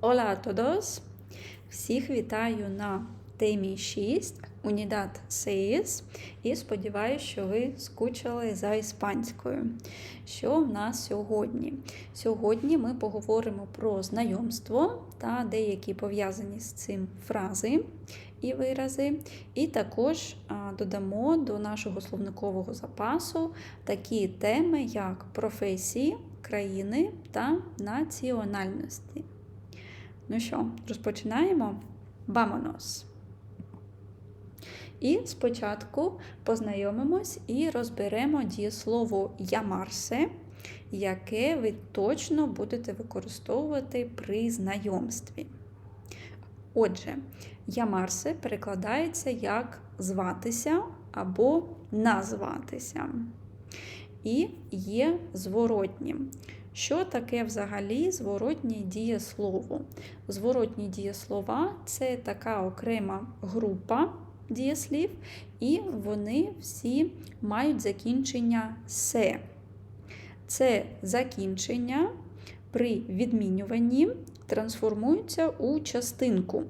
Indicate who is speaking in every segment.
Speaker 1: Hola a todos! Всіх вітаю на темі 6 Unidad 6 і сподіваюся, що ви скучили за іспанською. Що в нас сьогодні? Сьогодні ми поговоримо про знайомство та деякі пов'язані з цим фрази і вирази, і також додамо до нашого словникового запасу такі теми, як професії, країни та національності. Ну що, розпочинаємо? Вамонос! І спочатку познайомимось і розберемо дієслово ямарсе, яке ви точно будете використовувати при знайомстві. Отже, ямарсе перекладається як зватися або назватися. І є зворотнім. Що таке взагалі зворотнє дієслово? Зворотні дієслова це така окрема група дієслів, і вони всі мають закінчення се. Це закінчення при відмінюванні трансформуються у частинку.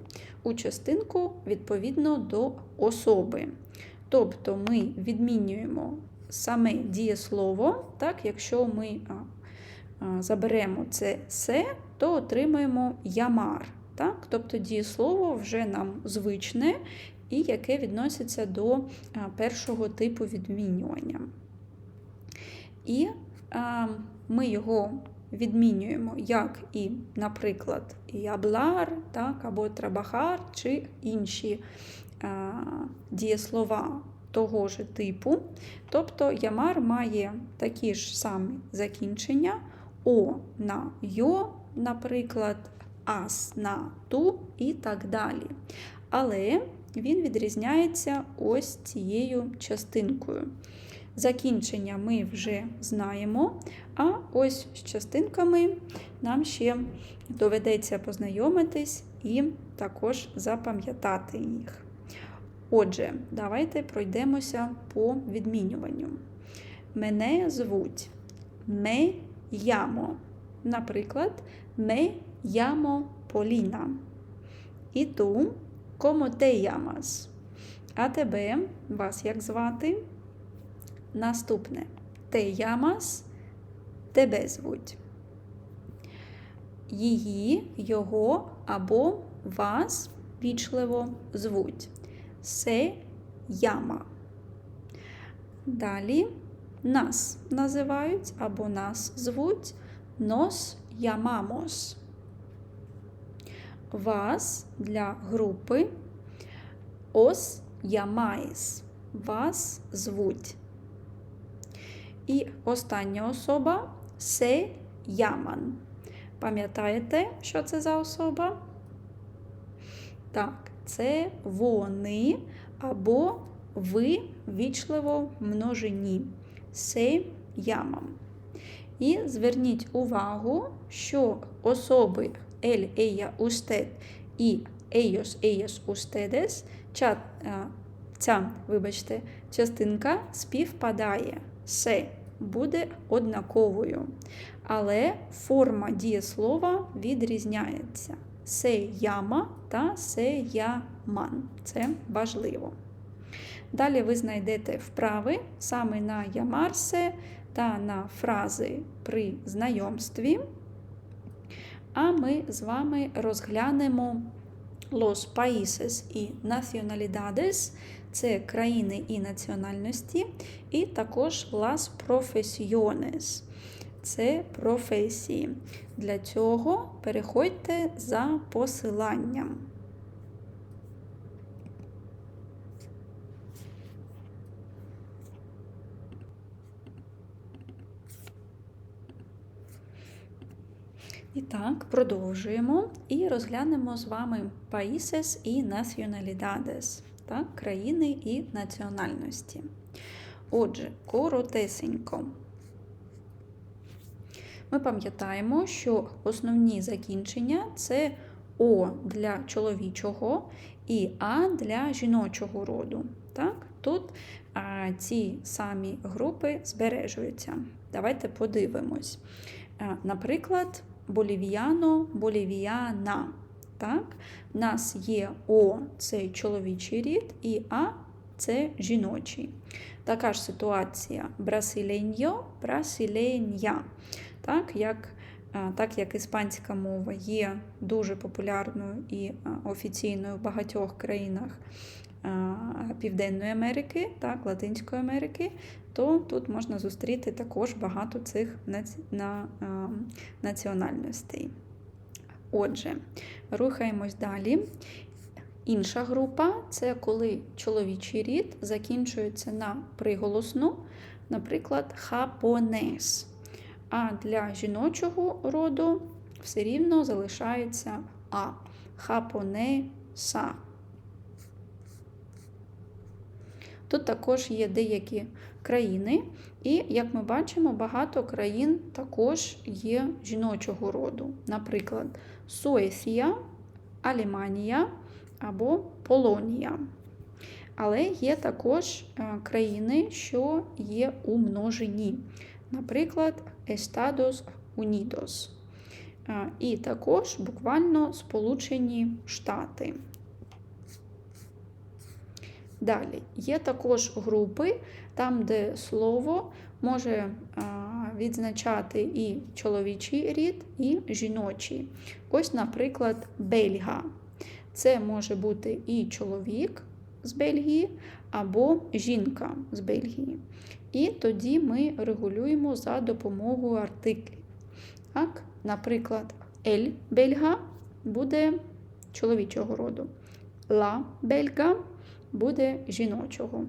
Speaker 1: У частинку відповідно до особи. Тобто ми відмінюємо саме дієслово, так, якщо ми заберемо це се, то отримаємо ямар. Так? Тобто дієслово вже нам звичне і яке відноситься до першого типу відмінювання. І а, ми його відмінюємо, як і, наприклад, яблар, так, або трабахар, чи інші а, дієслова того ж типу. Тобто ямар має такі ж самі закінчення. О на йо, наприклад, ас на ту і так далі. Але він відрізняється ось цією частинкою. Закінчення ми вже знаємо, а ось з частинками нам ще доведеться познайомитись і також запам'ятати їх. Отже, давайте пройдемося по відмінюванню. Мене звуть ме ямо. Наприклад, me llamo Поліна. І ту como te llamas? А тебе, вас як звати? Наступне. Te llamas, тебе звуть. Її, його або вас вічливо звуть. Се яма. Далі нас називають або нас звуть nos llamamos. Вас для групи os llamáis. Вас звуть. І остання особа се llaman. Пам'ятаєте, що це за особа? Так, це вони або ви вічливо множині се llaman. І зверніть увагу, що особи él, ella, usted і ellos, ellas, ustedes, ця, ця вибачте, частинка співпадає. Се буде однаковою. Але форма дієслова відрізняється. Се яма та се яман. Це важливо. Далі ви знайдете вправи саме на ямарсе та на фрази при знайомстві. А ми з вами розглянемо los países і nacionalidades – це країни і національності, і також las profesiones – це професії. Для цього переходьте за посиланням. І так, продовжуємо і розглянемо з вами países і nacionalidades, так, країни і національності. Отже, коротесенько. Ми пам'ятаємо, що основні закінчення це О для чоловічого і А для жіночого роду. Так? Тут а, ці самі групи збережуються. Давайте подивимось. Наприклад, болів'яно, болів'яна. Так? У нас є О це чоловічий рід, і А це жіночий. Така ж ситуація брасиленьо, брасиленья. Так, як так як іспанська мова є дуже популярною і офіційною в багатьох країнах Південної Америки, так, Латинської Америки, то тут можна зустріти також багато цих наці... на, національностей. Отже, рухаємось далі. Інша група це коли чоловічий рід закінчується на приголосну, наприклад, хапонес. А для жіночого роду все рівно залишається А. Хапонеса. Тут також є деякі країни, і, як ми бачимо, багато країн також є жіночого роду. Наприклад, Суеція, Аліманія або Полонія. Але є також країни, що є у множині. Наприклад, Estados Unidos. І також буквально Сполучені Штати. Далі, є також групи, там, де слово може відзначати і чоловічий рід, і жіночий. Ось, наприклад, бельга. Це може бути і чоловік з Бельгії, або жінка з Бельгії. І тоді ми регулюємо за допомогою артиклів. Так? Наприклад, ель бельга буде чоловічого роду. Ла бельга буде жіночого.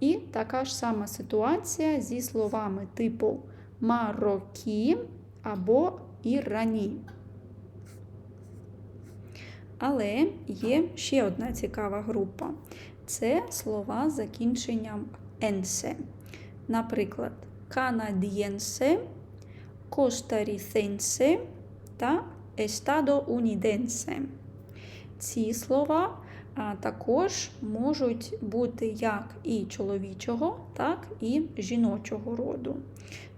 Speaker 1: І така ж сама ситуація зі словами типу марокі або ірані. Але є ще одна цікава група. Це слова з закінченням енсе. Наприклад, канадієнсе, костарісенсе та естадоуніденсе. Ці слова також можуть бути як і чоловічого, так і жіночого роду.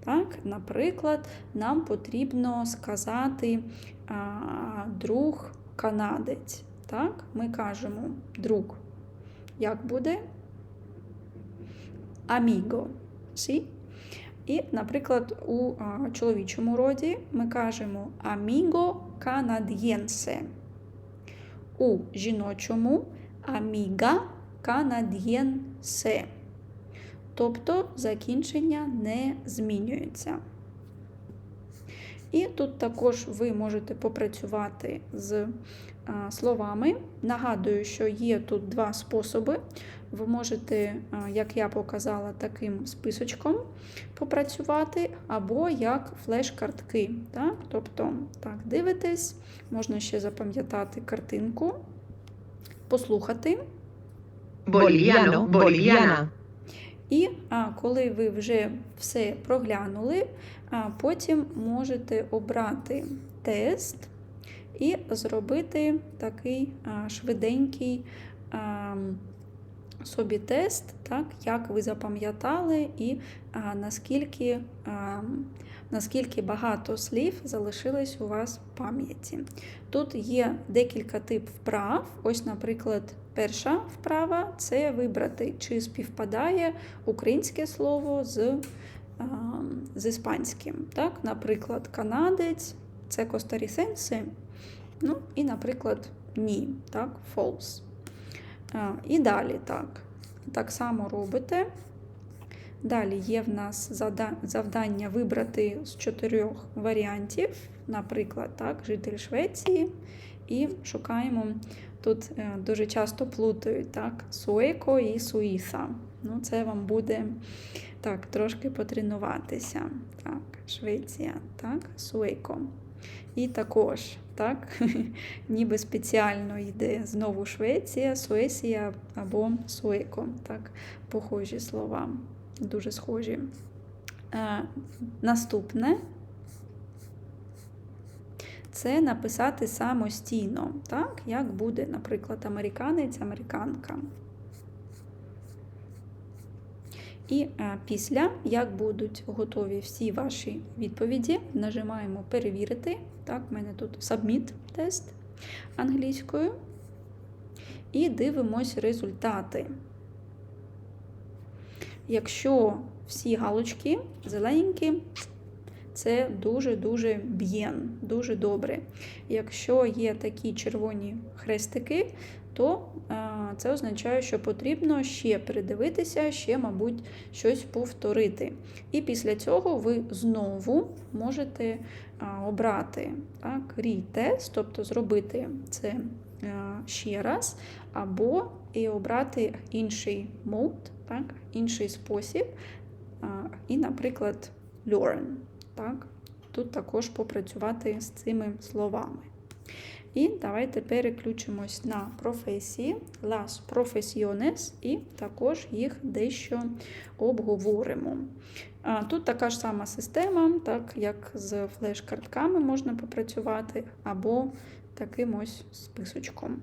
Speaker 1: Так, Наприклад, нам потрібно сказати а, друг канадець. Так, Ми кажемо друг. Як буде? Аміго. Sí? І, наприклад, у чоловічому роді ми кажемо аміго канад'єнсе. У жіночому аміга канадієнсе. Тобто закінчення не змінюється. І тут також ви можете попрацювати з словами. Нагадую, що є тут два способи. Ви можете, як я показала, таким списочком попрацювати, або як флеш-картки. Так? Тобто, так, дивитесь, можна ще запам'ятати картинку, послухати.
Speaker 2: Boliviano, boliviana.
Speaker 1: І а, коли ви вже все проглянули, а, потім можете обрати тест і зробити такий швиденький собі тест, так, як ви запам'ятали, і а, наскільки, а, наскільки багато слів залишилось у вас в пам'яті. Тут є декілька тип вправ. Ось, наприклад, перша вправа це вибрати, чи співпадає українське слово з, з іспанським. Так? Наприклад, канадець це костарісенси. Ну, і, наприклад, ні, так, false. І далі так. Так само робите. Далі є в нас завдання вибрати з чотирьох варіантів, наприклад, так, житель Швеції, і шукаємо. Тут е, дуже часто плутають так, суеко і суїса. Ну, Це вам буде так, трошки потренуватися. Так, Швеція, так, суеко. І також, так, ніби спеціально йде знову Швеція, Суесія або Суеко. Так, похожі слова, дуже схожі. Е, наступне це написати самостійно, так, як буде, наприклад, американець, американка. І е, після, як будуть готові всі ваші відповіді, нажимаємо перевірити. Так, в мене тут submit тест англійською. І дивимось результати. Якщо всі галочки зелененькі, це дуже-дуже б'єн, дуже добре. Якщо є такі червоні хрестики, то це означає, що потрібно ще передивитися, ще, мабуть, щось повторити. І після цього ви знову можете обрати так, retest, тобто зробити це ще раз, або і обрати інший мод, так, інший спосіб, і, наприклад, learn. Так? Тут також попрацювати з цими словами. І давайте переключимось на професії, las profesiones, і також їх дещо обговоримо. Тут така ж сама система, так як з флеш-картками можна попрацювати, або таким ось списочком.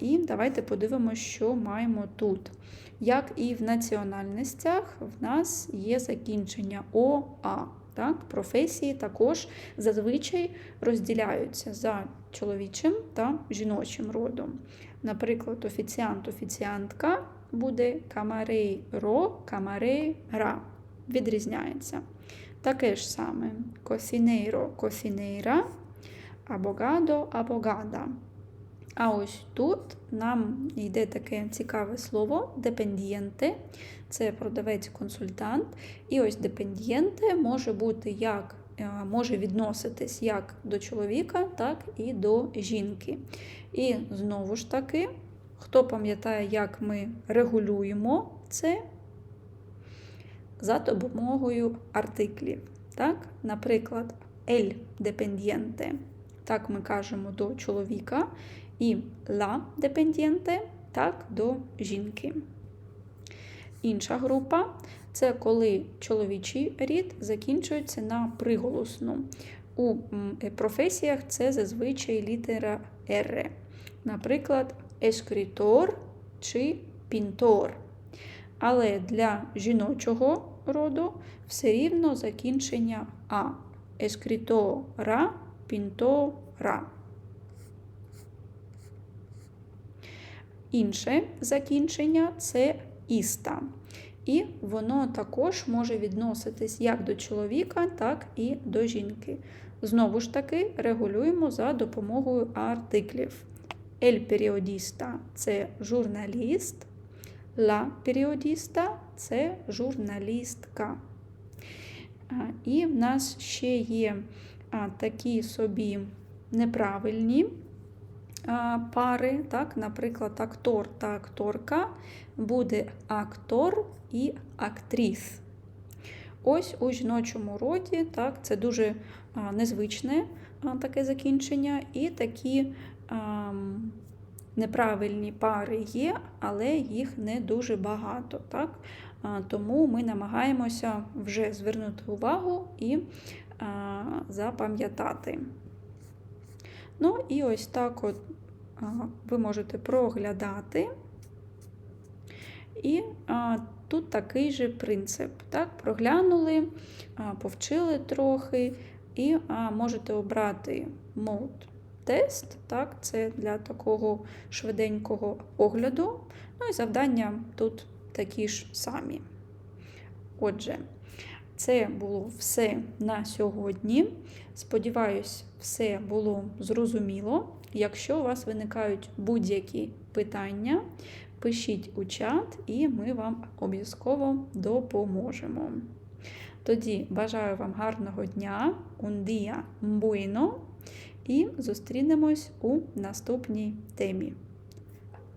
Speaker 1: І давайте подивимося, що маємо тут. Як і в національностях, в нас є закінчення ОА. Так, Професії також зазвичай розділяються за чоловічим та жіночим родом. Наприклад, офіціант, офіціантка буде камарейро, камарейра. Відрізняється. Таке ж саме косінейро, косінейра, абогадо, абогада. А ось тут нам йде таке цікаве слово депендієнте. Це продавець-консультант. І ось депендієнте може бути як, е, може відноситись як до чоловіка, так і до жінки. І знову ж таки, хто пам'ятає, як ми регулюємо це за допомогою артиклів. Так? Наприклад, ель депендієнте. Так ми кажемо до чоловіка, і la депендієнте, так до жінки. Інша група це коли чоловічий рід закінчується на приголосну. У професіях це зазвичай літера «р». Наприклад, ескритор чи пінтор. Але для жіночого роду все рівно закінчення А. Ескритора, пінтора. Інше закінчення це іста. І воно також може відноситись як до чоловіка, так і до жінки. Знову ж таки, регулюємо за допомогою артиклів. Ель періодіста це журналіст, ла періодіста це журналістка. І в нас ще є такі собі неправильні пари, так, наприклад, актор та акторка буде актор і актріс. Ось у жіночому роді, так, це дуже а, незвичне а, таке закінчення, і такі а, неправильні пари є, але їх не дуже багато. Так? Тому ми намагаємося вже звернути увагу і запам'ятати. Ну, і ось так от ви можете проглядати. І а, тут такий же принцип. Так, Проглянули, а, повчили трохи, і а, можете обрати мод тест. Так, Це для такого швиденького огляду. Ну і завдання тут такі ж самі. Отже, це було все на сьогодні. Сподіваюсь, все було зрозуміло. Якщо у вас виникають будь-які питання, пишіть у чат, і ми вам обов'язково допоможемо. Тоді бажаю вам гарного дня, un día і зустрінемось у наступній темі.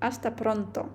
Speaker 1: Hasta pronto!